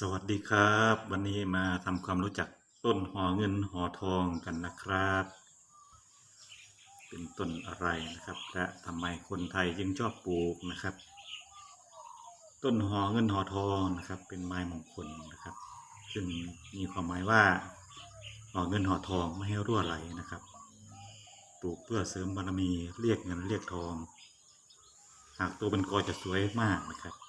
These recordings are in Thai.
สวัสดีครับ วันนี้มาทำความรู้จักต้นหอเงินหอทองกันนะครับ เป็นต้นอะไรนะครับ และทำไมคนไทยจึงชอบปลูกนะครับ ต้นหอเงินหอทองนะครับ เป็นไม้มงคลนะครับ ซึ่งมีความหมายว่าหอเงินหอทองไม่ให้รั่วไหลนะครับ ปลูกเพื่อเสริมบารมีเรียกเงินเรียกทอง หากตัวเป็นกอจะสวยมากนะครับ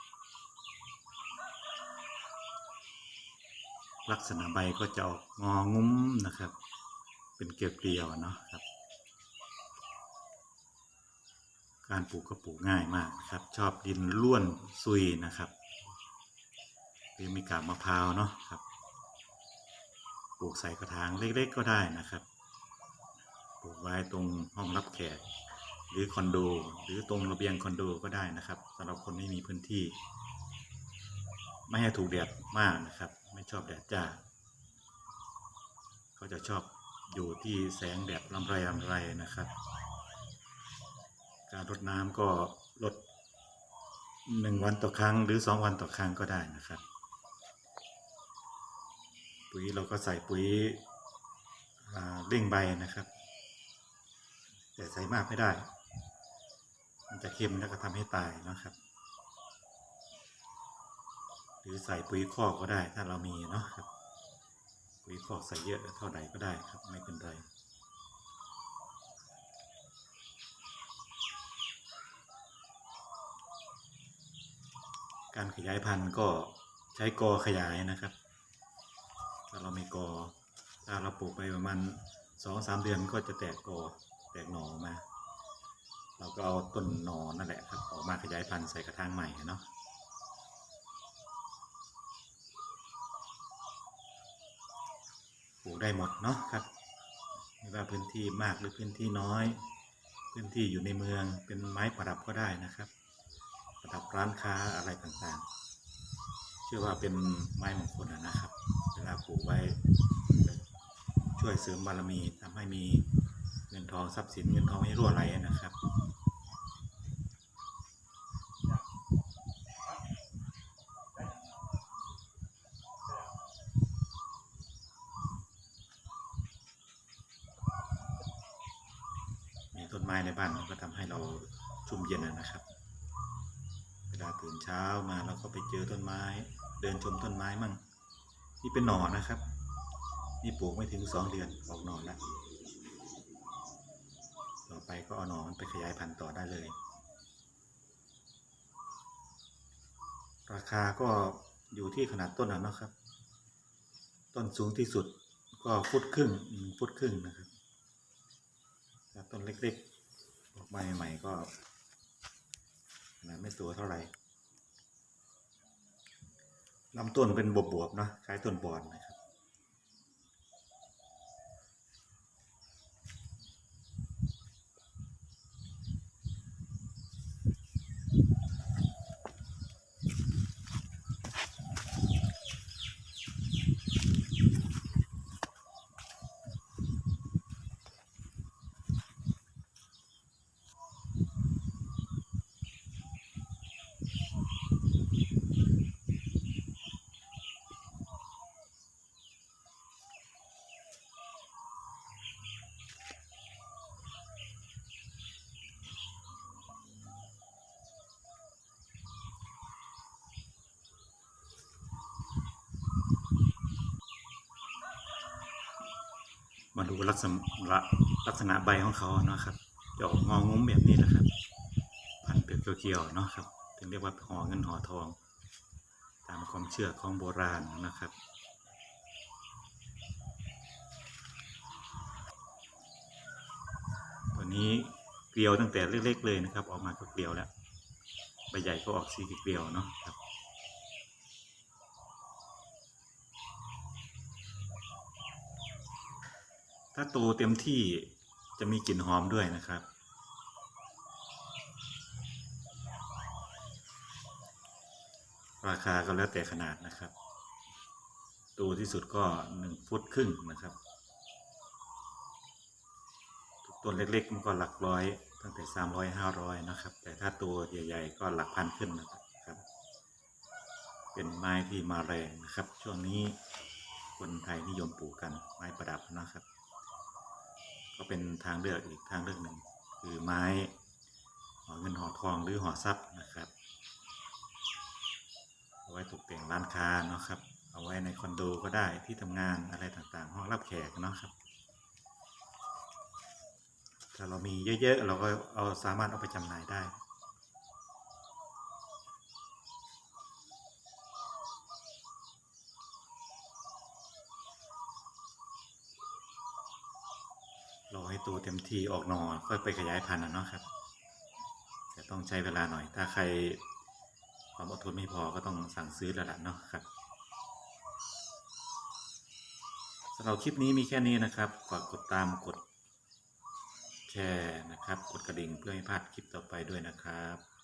ลักษณะใบก็จะออกงองุ้มนะครับ เป็นเกลียวๆเนาะครับ การปลูกก็ปลูกง่ายมากนะครับ ชอบดินร่วนซุยนะครับหรือมีกาบมะพร้าวเนาะครับ ปลูกใส่กระถางเล็กๆก็ได้นะครับ ปลูกไว้ตรงห้องรับแขก หรือคอนโด หรือตรงระเบียงคอนโดก็ได้นะครับสำหรับคนไม่มีพื้นที่ ไม่ให้ถูกแดดมากนะครับ ชอบแดดจ้าเขาจะชอบอยู่ที่แสงแดดลำไรลำไรนะครับ การรดน้ำก็ลดหนึ่งวันต่อครั้งหรือสองวันต่อครั้งก็ได้นะครับ ปุ๋ยเราก็ใส่ปุ๋ยเร่งใบนะครับ แต่ใส่มากไม่ได้ มันจะเค็มแล้วก็ทำให้ตายนะครับ หรือใส่ปุ๋ยคอกก็ได้ ถ้าเรามีเนาะครับ ปุ๋ยคอกใส่เยอะเท่าไหร่ก็ได้ครับ ไม่เป็นไรการขยายพันธุ์ก็ใช้กอขยายนะครับ ถ้าเราม่กอ ถ้าเราปลูกไปประมาณสองสามเดือนก็จะแตกกอแตกหน่อมา เราก็เอาต้นหน่อนั่นแหละครับออกมาขยายพันธุ์ใส่กระถางใหม่เนาะ ปลูก ได้หมดเนาะครับไม่ว่าพื้นที่มากหรือพื้นที่น้อย พื้นที่อยู่ในเมืองเป็นไม้ประดับก็ได้นะครับ ประดับร้านค้าอะไรต่างๆ เชื่อว่าเป็นไม้มงคลนะครับ เวลาปลูกไว้ ช่วยเสริมบารมีทำให้มีเงินทองทรัพย์สินเงินทองไม่รั่วไหลนะครับ ไม้ในบ้านมันก็ทำให้เราชุ่มเย็นนะครับ เวลาตื่นเช้ามาเราก็ไปเจอต้นไม้ เดินชมต้นไม้มั่งนี่เป็นหน่อนะครับ นี่ปลูกไม่ถึงสองเดือนออกหน่อแล้วต่อไปก็เอาหน่อมันไปขยายพันธุ์ต่อได้เลย ราคาก็อยู่ที่ขนาดต้นนะเนะครับ ต้นสูงที่สุดก็ฟุตครึ่งฟุตครึ่งนะครับต้นเล็ก ใบใหม่ๆก็ขนาดไม่ตัวเท่าไหร่ลำต้นเป็นบวบๆเนาะคล้ายต้นบอนนะครับ มาดูลักษณะลักษณะใบของเขาเนาะครับจะออกงองุ้มแบบนี้นะครับ พันเปลือกเขียวๆเนาะครับถึงเรียกว่าห่อเงินห่อทอง ตามความเชื่อของโบราณนะครับตัวนี้เกลียวตั้งแต่เล็กๆเลยนะครับ ออกมาก็เกลียวแล้วใบใหญ่ก็ออกสีเกลียวเนาะครับ ถ้าโตเต็มที่จะมีกลิ่นหอมด้วยนะครับ ราคาก็แล้วแต่ขนาดนะครับโตที่สุดก็หนึ่งฟุตครึ่งนะครับต้นเล็กๆมันก็หลักร้อย ตั้งแต่สามร้อยห้าร้อยนะครับ แต่ถ้าตัวใหญ่ๆก็หลักพันขึ้นนะครับเป็นไม้ที่มาแรงนะครับ ช่วงนี้คนไทยนิยมปลูกกันไม้ประดับนะครับ ก็เป็นทางเลือกอีกทางเลือกหนึ่งคือไม้ห่อเงินห่อทองหรือห่อทรัพย์นะครับเอาไว้ตกแต่งร้านค้าเนาะครับ เอาไว้ในคอนโดก็ได้ที่ทำงานอะไรต่างๆ ห้องรับแขกเนาะครับ ถ้าเรามีเยอะๆเราก็เอาสามารถเอาไปจำหน่ายได้ รอให้ ตัวเต็มที่ออกหนอค่อยไปขยายพันธุ์นะเนาะครับแต่ต้องใช้เวลาหน่อย ถ้าใครความอดทนไม่พอก็ต้องสั่งซื้อแล้วล่ะเนาะครับสำหรับคลิปนี้มีแค่นี้นะครับฝากกดตามกดแชร์นะครับ กดกระดิ่งเพื่อให้พลาดคลิปต่อไปด้วยนะครับ